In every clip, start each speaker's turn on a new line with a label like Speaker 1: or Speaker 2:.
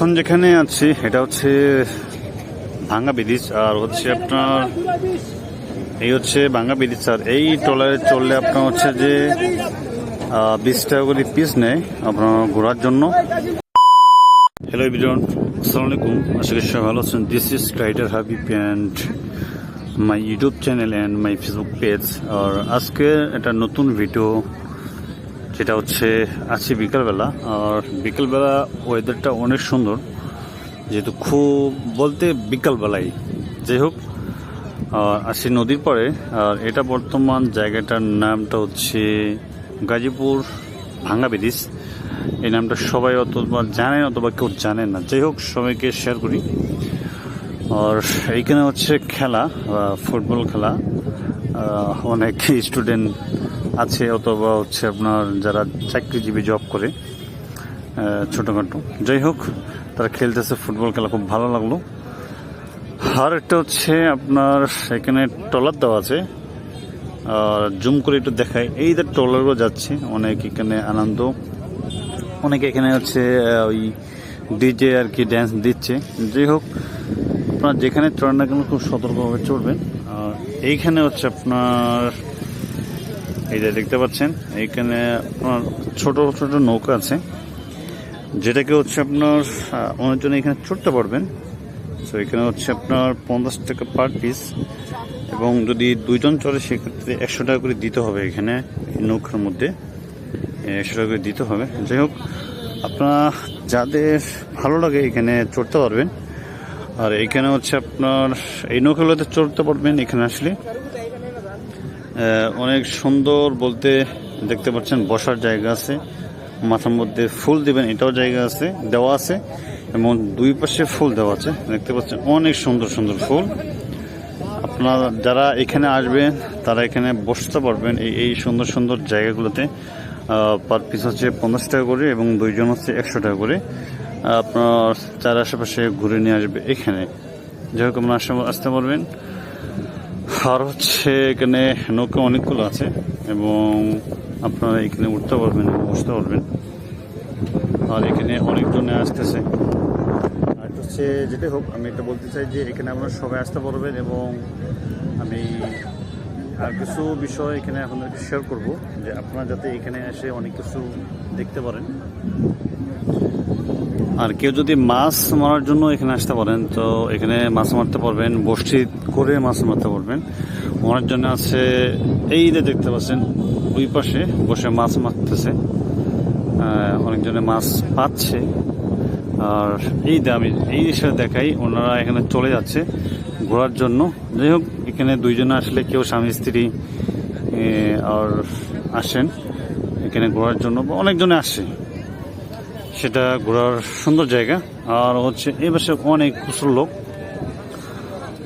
Speaker 1: এখন যেখানে আছি, এটা হচ্ছে ভাঙ্গা ব্রিজ, আর হচ্ছে আপনার এই হচ্ছে ভাঙ্গা ব্রিজ, আর এই ট্রলারে চললে আপনার হচ্ছে যে বিশ টাকা করে পিস নেয় আপনার ঘোরার জন্য। হ্যালো বিজন আসসালামু আলাইকুম। আশা করি সবাই ভালো আছেন। This is rider Habib and my YouTube channel and my Facebook page আর আজকে একটা নতুন ভিডিও যেটা হচ্ছে আছি বিকালবেলা, আর বিকালবেলা ওয়েদারটা অনেক সুন্দর। যেহেতু খুব বলতে বিকালবেলায় যাই হোক আসি নদীর পরে আর এটা বর্তমান জায়গাটার নামটা হচ্ছে গাজীপুর ভাঙ্গা ব্রিজ। এই নামটা সবাই অথবা জানেন অথবা কেউ জানেন না। যাই হোক, সবাইকে শেয়ার করি। আর এইখানে হচ্ছে খেলা ফুটবল খেলা। অনেক স্টুডেন্ট আছে অথবা হচ্ছে আপনার যারা চাকরিজীবী জব করে ছোটোখাটো। যাই হোক, তারা খেলতেছে ফুটবল খেলা, খুব ভালো লাগল। আর একটা হচ্ছে আপনার এখানে ট্রলার দেওয়া আছে। আর জুম করে একটু দেখায় এই যে ট্রলারও যাচ্ছে, অনেক এখানে আনন্দ। অনেকে এখানে হচ্ছে ওই ডিজে আর কি ড্যান্স দিচ্ছে। যাই হোক, আপনার যেখানে চড়েন না কেন, খুব সতর্কভাবে চড়বেন। আর এইখানে হচ্ছে আপনার এই যে দেখতে পাচ্ছেন এইখানে আপনার ছোট ছোট নৌকা আছে যেটাকে হচ্ছে আপনার আহ, অনেকজন এখানে চড়তে পারবেন। সো এখানে হচ্ছে আপনার পঞ্চাশ টাকা পার পিস এবং যদি দুইজন চলে সেক্ষেত্রে একশো টাকা করে দিতে হবে এখানে নৌকার মধ্যে। একশো টাকা করে দিতে হবে। যাই হোক আপনার যাদের ভালো লাগে এখানে চড়তে পারবেন। আর এখানে হচ্ছে আপনার এই নৌকাগুলোতে চড়তে পারবেন এখানে আসলে। অনেক সুন্দর বলতে দেখতে পাচ্ছেন, বসার জায়গা আছে। মাথার মধ্যে ফুল দিবেন, এটাও জায়গা আছে, দেওয়া আছে, এবং দুই পাশে ফুল দেওয়া আছে। দেখতে পাচ্ছেন, অনেক সুন্দর সুন্দর ফুল। আপনারা যারা এখানে আসবেন, তারা এখানে বসতে পারবেন এই এই সুন্দর সুন্দর জায়গাগুলোতে। পার পিস হচ্ছে পঞ্চাশ টাকা করে এবং দুইজন হচ্ছে একশো টাকা করে। আপনার চার আশেপাশে ঘুরে নিয়ে আসবে এখানে। যাই হোক, আপনারা আসতে- পারবেন। আর হচ্ছে এখানে নৌকা অনেকগুলো আছে এবং আপনারা এখানে উঠতে পারবেন বসতে পারবেন। আর এখানে অনেকজনে আসতেছে। আর হচ্ছে যেটাই হোক, আমি এটা বলতে চাই যে এখানে আপনারা সবাই আসতে পারবেন এবং আমি আর কিছু বিষয় এখানে আপনাদেরকে শেয়ার করব যে আপনারা যাতে এখানে এসে অনেক কিছু দেখতে পারেন। আর কেউ যদি মাছ মারার জন্য এখানে আসতে পারেন, তো এখানে মাছ মারতে পারবেন বসি করে মাছ মারতে পারবেন। ওনার জন্য আছে, এই যে দেখতে পাচ্ছেন, ওই পাশে বসে মাছ মারতেছে। অনেকজনে মাছ পাচ্ছে। আর এই আমি এই বিষয়ে দেখাই, ওনারা এখানে চলে যাচ্ছে ঘোরার জন্য। যাই হোক, এখানে দুইজনে আসলে কেউ স্বামী, স্ত্রী আর আসেন এখানে ঘোরার জন্য অনেকজনে আসে। সেটা ঘোরার সুন্দর জায়গা। আর হচ্ছে এই পাশে অনেক প্রচুর লোক।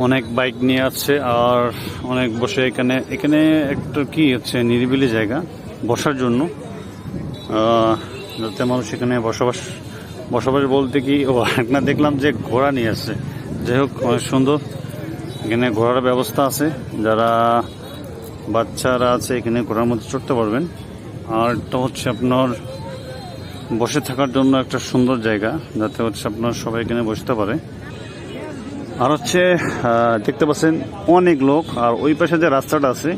Speaker 1: অনেক বাইক নিয়ে আছে আর অনেক বসে এখানে। এখানে একটা কি হচ্ছে নিরিবিলি জায়গা বসার জন্য। যাতে মানুষ এখানে বসবাস বসবাস বলতে কি, ও একটা দেখলাম যে ঘোড়া নিয়ে আসছে। যাই হোক, অনেক সুন্দর। এখানে ঘোরার ব্যবস্থা আছে। যারা বাচ্চারা আছে এখানে ঘোড়ার মধ্যে চড়তে পারবেন। আর এটা হচ্ছে আপনার বসে থাকার জন্য একটা সুন্দর জায়গা যাতে হচ্ছে আপনার সবাই এখানে বসতে পারে। আর হচ্ছে দেখতে পাচ্ছেন অনেক লোক আর ওই পাশে যে রাস্তাটা আছে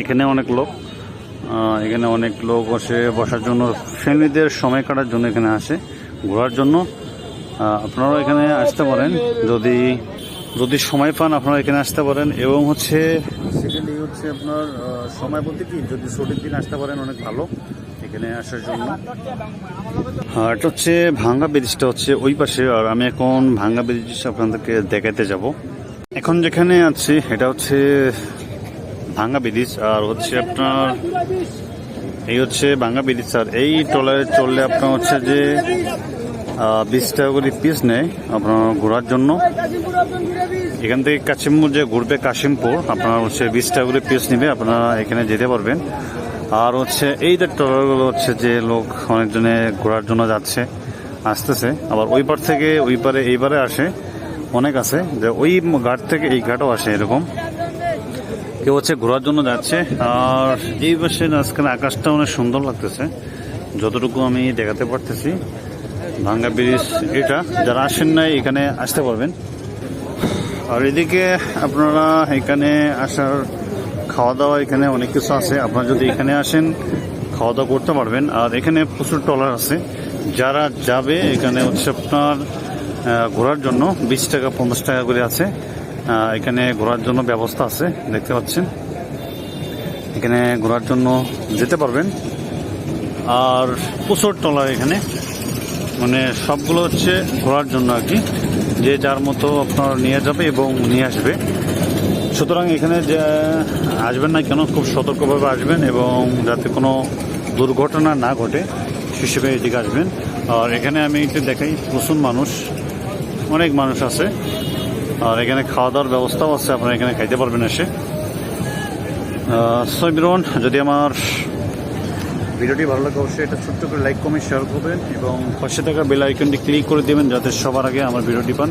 Speaker 1: এখানে অনেক লোক। এখানে অনেক লোক বসে বসার জন্য ফ্যামিলিদের সময় কাটার জন্য এখানে আসে ঘোরার জন্য। আহ, আপনারাও এখানে আসতে পারেন যদি যদি সময় পান আপনারা এখানে আসতে পারেন। এবং হচ্ছে সেকেন্ডলি হচ্ছে আপনার সময় বলতে কি যদি ছুটির দিন আসতে পারেন অনেক ভালো। এখানে আসার জন্য। এটা হচ্ছে ভাঙ্গা ব্রিজটা হচ্ছে ওই পাশে, আর আমি এখন ভাঙ্গা ব্রিজ আপনাদেরকে দেখাতে যাব। এখন যেখানে আছি, এটা হচ্ছে ভাঙ্গা ব্রিজ, আর হচ্ছে আপনার এই হচ্ছে ভাঙ্গা ব্রিজ, আর এই ট্রলারে চললে আপনার হচ্ছে যে বিশ টাকা করে পিস নেয় আপনার ঘোরার জন্য। এখান থেকে কাশিমপুর যে ঘুরবে কাশিমপুর, আপনার হচ্ছে বিশ টাকা করে পিস নেবে আপনারা এখানে যেতে পারবেন। আর হচ্ছে এই যে ট্রলারগুলো হচ্ছে যে লোক অনেকজনে ঘোরার জন্য যাচ্ছে, আসতেছে। আবার ওই পার থেকে ওই পারে, এই পারে আসে। অনেক আছে, যে ওই ঘাট থেকে এই ঘাটও আসে এরকম। কেউ হচ্ছে ঘোরার জন্য যাচ্ছে। আর এই পাশে আজকাল আকাশটা অনেক সুন্দর লাগতেছে। যতটুকু আমি দেখাতে পারতেছি, ভাঙ্গা ব্রিজ এটা। যারা আসেন নাই, এখানে আসতে পারবেন। আর এদিকে আপনারা এখানে আসার খাওয়া দাওয়া এখানে অনেক কিছু আছে। আপনারা যদি এখানে আসেন খাওয়া দাওয়া করতে পারবেন। আর এখানে প্রচুর ট্রলার আছে। যারা যাবে, এখানে হচ্ছে আপনার ঘোরার জন্য বিশ টাকা, পঞ্চাশ টাকা করে আছে। এখানে ঘোরার জন্য ব্যবস্থা আছে, দেখতে পাচ্ছেন। এখানে ঘোরার জন্য যেতে পারবেন। আর প্রচুর ট্রলার এখানে। মানে সবগুলো হচ্ছে ঘোরার জন্য আর কি। যে যার মতো আপনার নিয়ে যাবে এবং নিয়ে আসবে। সুতরাং এখানে যে আসবেন না কেন, খুব সতর্কভাবে আসবেন এবং যাতে কোনো দুর্ঘটনা না ঘটে হিসেবে এদিকে আসবেন। আর এখানে আমি একটু দেখাই, প্রচুর মানুষ, অনেক মানুষ আছে। আর এখানে খাওয়া দাওয়ার ব্যবস্থাও আছে, আপনারা এখানে খাইতে পারবেন এসে। সৈবিরন যদি আমার ভিডিওটি ভালো লাগে, অবশ্যই এটা ছোট্ট করে লাইক, কমেন্ট শেয়ার করবেন এবং পাশে থাকা বেল আইকনটি ক্লিক করে দেবেন, যাতে সবার আগে আমার ভিডিওটি পান।